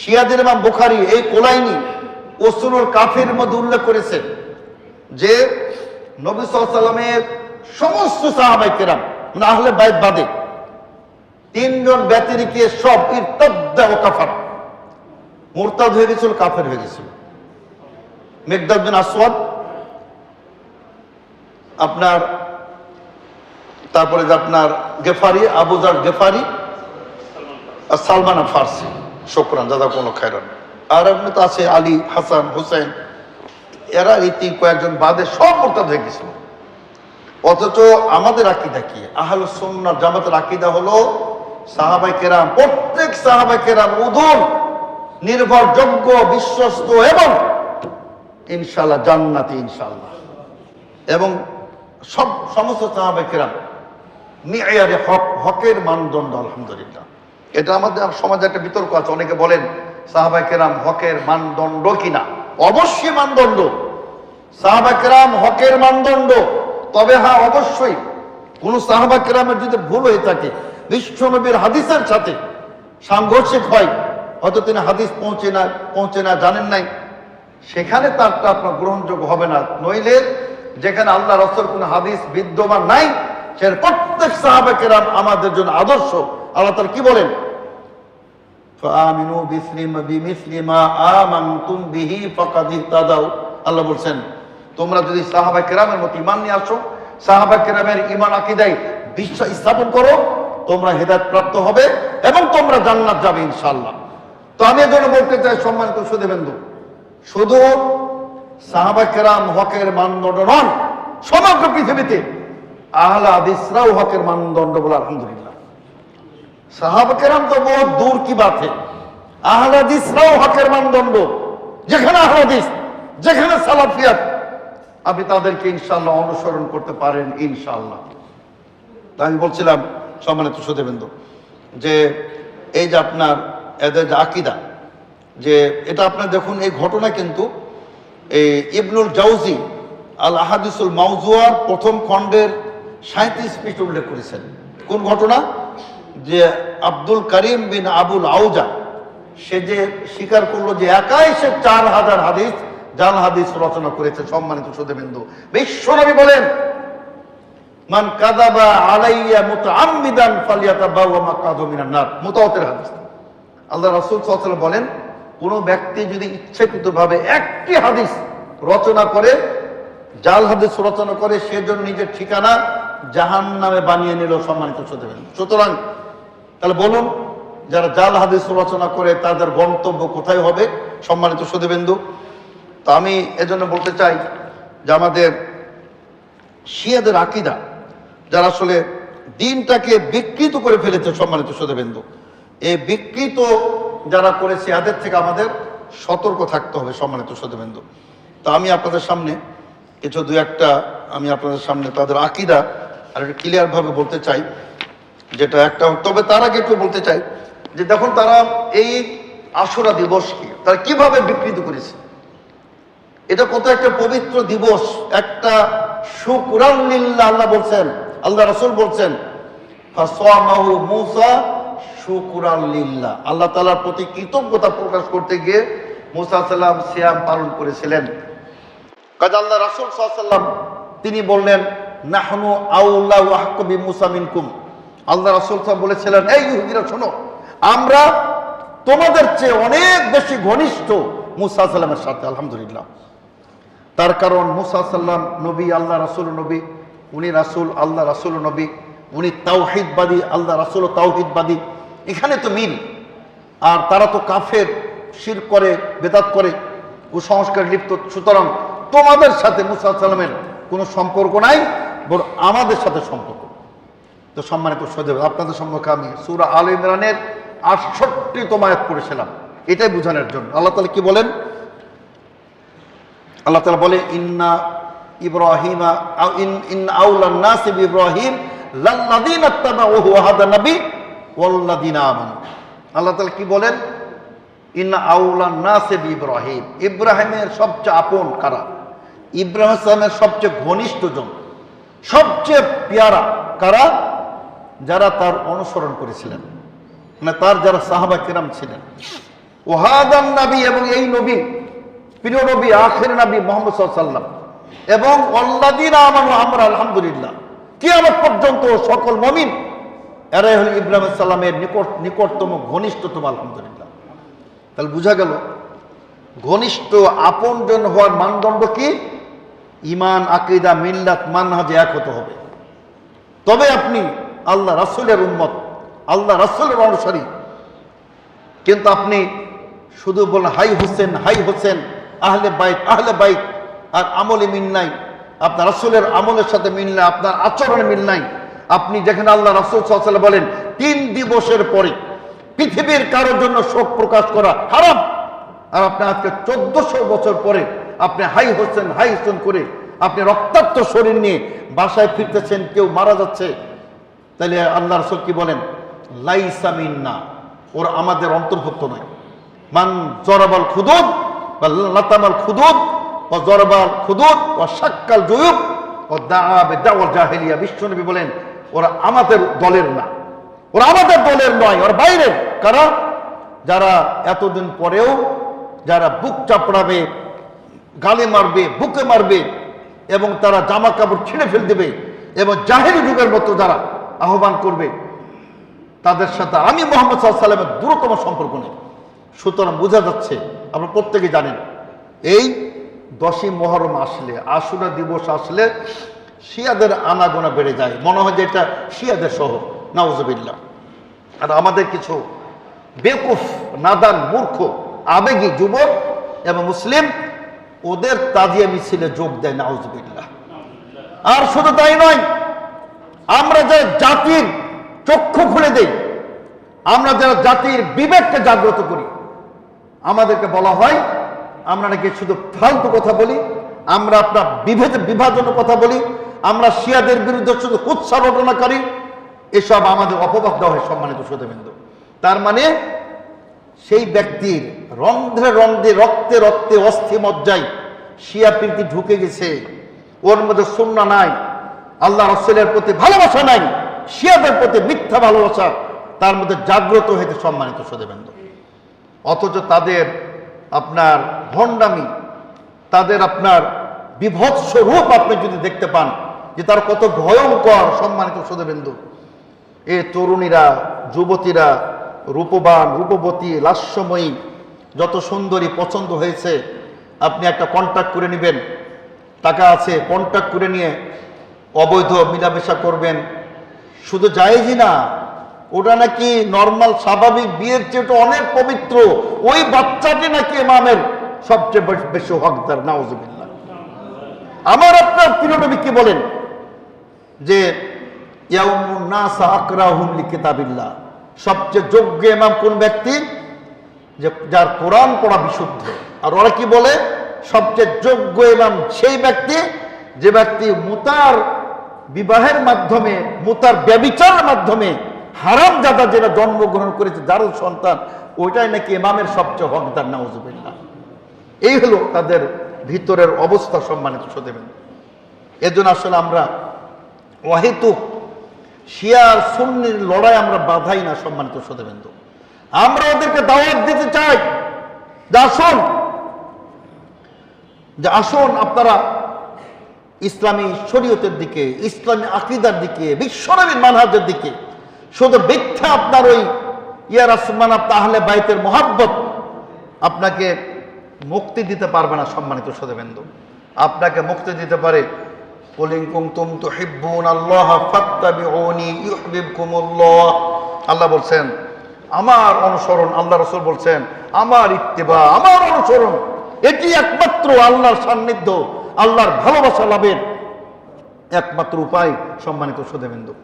শিয়াদের ইমাম বুখারি এই কোলাইনি ওসুনুল কাফির মধ্যে উল্লেখ করেছেন যে নবী সাল্লামের সমস্ত সাহাবাই কেরাম মানে আহলে বাদে, তিনজন ব্যতিরিকে সব মোরতাদ হয়ে গেছিল, কাফের হয়ে গেছিল। মেঘদাদ বিন আসওয়াদ, আপনার, তারপরে আপনার গেফারি আবুজার গেফারি আর সালমান ফার্সি। শোকরান দাদা কোনো খায়রান। আর এমনি তো আছে আলী, হাসান, হোসেন। এরা এই কয়েকজন বাদে সব মোরতাদ হয়ে গেছিল। অথচ আমাদের আকিদা কি? আহল সুন্নাহ জামাতের আকিদা হলো সাহাবাই কেরাম, প্রত্যেক সাহাবাই কেরাম উদুর, নির্ভরযোগ্য, বিশ্বস্ত এবং ইনশাল্লাহ জান্নাতি ইনশাল্লাহ এবং সব সমস্ত সাহাবাই কেরাম হক, হকের মানদণ্ড, আলহামদুলিল্লাহ। এটা আমাদের সমাজে একটা বিতর্ক আছে। অনেকে বলেন সাহাবাই কেরাম হকের মানদণ্ড কিনা? অবশ্যই মানদণ্ড। সাহাবা কেরাম হকের মানদণ্ড। তবে হ্যাঁ অবশ্যই। কোন সাহাবা কেরামের যদি ভুল হয়ে থাকে বিশ্বনবীর হাদিসের সাথে সাংঘর্ষিক হয়। হয়তো তিনি হাদিস পৌঁছে না পৌঁছে না, জানেন নাই। সেখানে তারটা আপনার গ্রহণযোগ্য হবে না। নইলে যেখানে আল্লাহ রসুল কোন হাদিস বিদ্যমান নাই সে প্রত্যেক সাহাবা কেরাম আমাদের জন্য আদর্শ। আল্লাহ তার কি বলেন? আল্লাহ বলছেন, তোমরা যদি সাহাবা কেরামের মতো ইমান নিয়ে আসো, সাহাবা কেরামের ইমান আকিদায় বিশ্বাস স্থাপন করো, তোমরা হেদায়ত প্রাপ্ত হবে এবং তোমরা জান্নাত যাবে ইনশাল্লাহ তো আমি এজন্য বলতে চাই, সম্মানিত সুদেবেন্দু শুধু সাহাবা কেরাম হকের মানদণ্ড নন সমগ্র পৃথিবীতে আহলা আদিসরাও হকের মানদণ্ড বলে আলহামদুলিল্লাহ। সাহাবা কেরাম তো বহুত দূর কি বাতে আহলাদিসরাও হকের মানদণ্ড। যেখানে আহলাদিস, যেখানে সালাফিয়াত। আপনি তাদেরকে ইনশাল্লাহ অনুসরণ করতে পারেন ইনশাল্লাহ তা আমি বলছিলাম সম্মানিত সুদেবেন্দু যে এই যে আপনার এদের যে আকিদা, যে এটা আপনার দেখুন, এই ঘটনা কিন্তু এই ইবনুল জাউজি আল আহাদিসুল মাউজুয়ার প্রথম খণ্ডের সাঁত্রিশ পৃষ্ঠ উল্লেখ করেছেন। কোন ঘটনা? যে আব্দুল করিম বিন আবুল আউজা। সে যে স্বীকার করল যে একাই সে চার হাজার হাদিস, জাল হাদিস রচনা করেছে, সম্মানিত সুদেবিন্দু বিশ্বনবী বলেন, মান কাদাবা আলাইয়া মিনান নার। মুতাওয়াতির হাদিস। আল্লাহ রাসূল সাল্লাল্লাহু বলেন, কোন ব্যক্তি যদি ইচ্ছাকৃতভাবে একটি হাদিস রচনা করে, জাল হাদিস রচনা করে সেজন্য নিজের ঠিকানা জাহান নামে বানিয়ে নিল, সম্মানিত সুদেবিন্দু সুতরাং তাহলে বলুন, যারা জাল হাদিস রচনা করে তাদের গন্তব্য কোথায় হবে? সম্মানিত সুদেবিন্দু তো আমি এজন্য বলতে চাই যে আমাদের শিয়াদের আকিদা, যারা আসলে দিনটাকে বিকৃত করে ফেলেছে, সম্মানিত সুদেবেন্দু এই বিকৃত যারা করেছে, এদের থেকে আমাদের সতর্ক থাকতে হবে, সম্মানিত সুদেবেন্দু তো আমি আপনাদের সামনে কিছু দু একটা আমি আপনাদের সামনে তাদের আকিদা আর একটু ক্লিয়ারভাবে বলতে চাই। যেটা একটা, তবে তার আগে একটু বলতে চাই যে দেখুন তারা এই আশুরা দিবসকে তারা কীভাবে বিকৃত করেছে। এটা কত একটা পবিত্র দিবস, একটা শুকুরাল্লিল্লাহ আল্লাহ বলছেন, আল্লাহ রসুল বলছেন আল্লাহ তাআলার প্রতি কৃতজ্ঞতা প্রকাশ করতে গিয়ে মুসা সাল্লাম সিয়াম পালন করেছিলেন। কাজ আল্লাহ রাসূল সাল্লাম তিনি বললেন, নাহনু আউল্লাহ মুসা মিনকুম। আল্লাহ রাসূল সাল্লাম বলেছিলেন, এই ইহুদিরা, শোনো, আমরা তোমাদের চেয়ে অনেক বেশি ঘনিষ্ঠ মুসা সাল্লামের সাথে, আলহামদুলিল্লাহ। তার কারণ মুসা সাল্লাম নবী, আল্লাহ রাসুল নবী, উনি রাসুল, আল্লাহ রাসুল নবী, উনি তাওহিদবাদী, আল্লাহ রাসুল তাওহিদবাদী, এখানে তো মিল। আর তারা তো কাফের, শির করে, বেদাত করে, কুসংস্কার লিপ্ত, সুতরাং তোমাদের সাথে মুসা সাল্লামের কোনো সম্পর্ক নাই, বরং আমাদের সাথে সম্পর্ক। তো সম্মানিত সদেব আপনাদের সম্মুখে আমি সুরা আল ইমরানের আটষট্টি তোমায়াত করেছিলাম এটাই বোঝানোর জন্য। আল্লাহ তালা কি বলেন? আল্লাহ তালা বলে, ইন্না ইব্রাহিমা আল্লাহ তাআলা কি বলেন? ইন্না ইব্রাহিম ইব্রাহিমের সবচেয়ে আপন কারা? ইব্রাহিম সবচেয়ে ঘনিষ্ঠ জন। সবচেয়ে পেয়ারা কারা? যারা তার অনুসরণ করেছিলেন মানে তার যারা সাহাবা কিরাম ছিলেন। ওহাদান নবী এবং এই নবী, প্রিয় নবী, আখের নবী মোহাম্মদ সাল্লাম এবং অল্লাদিন আমানু, আমরা আলহামদুলিল্লাহ কি আমার পর্যন্ত সকল মমিন এরাই হল ইব্রাহিম সাল্লামের নিকট, নিকটতম ঘনিষ্ঠতম আলহামদুলিল্লাহ। তাহলে বোঝা গেল, ঘনিষ্ঠ আপনজন হওয়ার মানদণ্ড কি? ইমান আকিদা, মিল্লাত, মানহাজে এক হতে হবে। তবে আপনি আল্লাহ রাসুলের উন্মত আল্লাহ রাসুলের অনুসারী। কিন্তু আপনি শুধু বলেন, হাই হোসেন হাই হোসেন, আহলে বাইক আহলে বাইক আর আমলে মিল নাই। আপনার রাসুলের আমলের সাথে মিল নাই, আপনার আচরণে মিল নাই। আপনি যেখানে আল্লাহ রাসুল সাল্লাহ বলেন, তিন দিবসের পরে পৃথিবীর কারোর জন্য শোক প্রকাশ করা হারাম। আর আপনি আজকে চোদ্দশো বছর পরে আপনি হাই হোসেন হাই হোসেন করে আপনি রক্তাক্ত শরীর নিয়ে বাসায় ফিরতেছেন, কেউ মারা যাচ্ছে তাহলে আল্লাহ রসুল কি বলেন? লাইসামিন না ওর আমাদের অন্তর্ভুক্ত নয়। মান জরাবাল খুদুদ বা লতামাল খুদুদ ও জরাবাল খুদুদ ও সাক্কাল জয়ুব ও দাওয়াল জাহেলিয়া। বিশ্বনবী বলেন, ওরা আমাদের দলের না। ওরা আমাদের দলের নয়, ওর বাইরের। কারণ যারা এতদিন পরেও যারা বুক চাপড়াবে, গালে মারবে, বুকে মারবে এবং তারা জামা কাপড় ছিঁড়ে ফেল দেবে এবং জাহেরি যুগের মতো যারা আহ্বান করবে তাদের সাথে। আমি মোহাম্মদ সাল্লামের দূরতম সম্পর্ক নেই। সুতরাং বোঝা যাচ্ছে আপনারা প্রত্যেকে জানেন এই দশই মহরম আসলে, আশুরা দিবস আসলে শিয়াদের আনাগোনা বেড়ে যায়। মনে হয় যে এটা শিয়াদের শহর। নাউজবিল্লা আর আমাদের কিছু বেকুফ, নাদান, মূর্খ, আবেগী যুবক এবং মুসলিম, ওদের তাজিয়া মিছিলে যোগ দেয় নাউজবিল্লা আর শুধু তাই নয় আমরা যে জাতির চক্ষু খুলে দেই, আমরা যারা জাতির বিবেককে জাগ্রত করি, আমাদেরকে বলা হয়, আমরা নাকি শুধু ফালতু কথা বলি, আমরা আপনার বিভেদ বিভাজনের কথা বলি, আমরা শিয়াদের বিরুদ্ধে শুধু উৎসাহ রটনা করি, এসব আমাদের অপবাদ দেওয়া হয় সম্মানিত শ্রোতবিন্দু। তার মানে সেই ব্যক্তির রন্ধ্রে রন্ধ্রে, রক্তে রক্তে অস্থি মজ্জায় শিয়া প্রীতি ঢুকে গেছে, ওর মধ্যে শূন্য নাই আল্লাহ রসুলের প্রতি ভালোবাসা নাই, শিয়াদের প্রতি মিথ্যা ভালোবাসা, তার মধ্যে জাগ্রত হইতে সম্মানিত শ্রোতবিন্দু অথচ তাদের আপনার ভণ্ডামি, তাদের আপনার বিভৎস রূপ আপনি যদি দেখতে পান, যে তার কত ভয়ঙ্কর সম্মানিত সুদবিন্দু। এ তরুণীরা, যুবতীরা, রূপবান, রূপবতী, লাস্যময়ী, যত সুন্দরী পছন্দ হয়েছে, আপনি একটা কন্ট্যাক্ট করে নেবেন। টাকা আছে কন্ট্যাক্ট করে নিয়ে অবৈধ মিলামেশা করবেন। শুধু যায়জি না, ওটা নাকি নর্মাল স্বাভাবিক বিয়ের চেয়ে অনেক পবিত্র। ওই বাচ্চাটি নাকি ইমামের সবচেয়ে বেশ- হকদার, নাউজুবিল্লাহ। আমার আপনার প্রিয় নবী কি বলেন? যে লিকিতাবিল্লাহ। সবচেয়ে যোগ্য ইমাম কোন ব্যক্তি? যে, যার কোরআন পড়া বিশুদ্ধ। আর ওরা কি বলে? সবচেয়ে যোগ্য ইমাম সেই ব্যক্তি, যে ব্যক্তি মুতার বিবাহের মাধ্যমে, মুতার ব্যবিচারের মাধ্যমে হারাম জাদা যেটা জন্মগ্রহণ করেছে যার সন্তান, ওইটাই নাকি ইমামের সবচেয়ে হকদার, নাউজুবিল্লাহ। এই হলো তাদের ভিতরের অবস্থা সম্মানিত সদেবেন এজন্য আসলে আমরা অহেতুক শিয়ার সুন্নির লড়াই আমরা বাধাই না সম্মানিত সদেবেন্দু আমরা ওদেরকে দাওয়াত দিতে চাই। যে আসুন যে আসুন আপনারা ইসলামী শরীয়তের দিকে, ইসলামী আকিদার দিকে, বিশ্বনবীর মানহাজের দিকে। শুধু মিথ্যা আপনার ওই ইয়ার আসমান তাহলে বাইতের মহাব্বত আপনাকে মুক্তি দিতে পারবে না সম্মানিত সদেবেন্দু আপনাকে মুক্তি দিতে পারে আল্লাহ বলছেন, আমার অনুসরণ, আল্লাহ রাসূল বলছেন, আমার ইত্তেবা, আমার অনুসরণ। এটি একমাত্র আল্লাহর সান্নিধ্য। আল্লাহর ভালোবাসা লাভের একমাত্র উপায় সম্মানিত সদেবেন্দু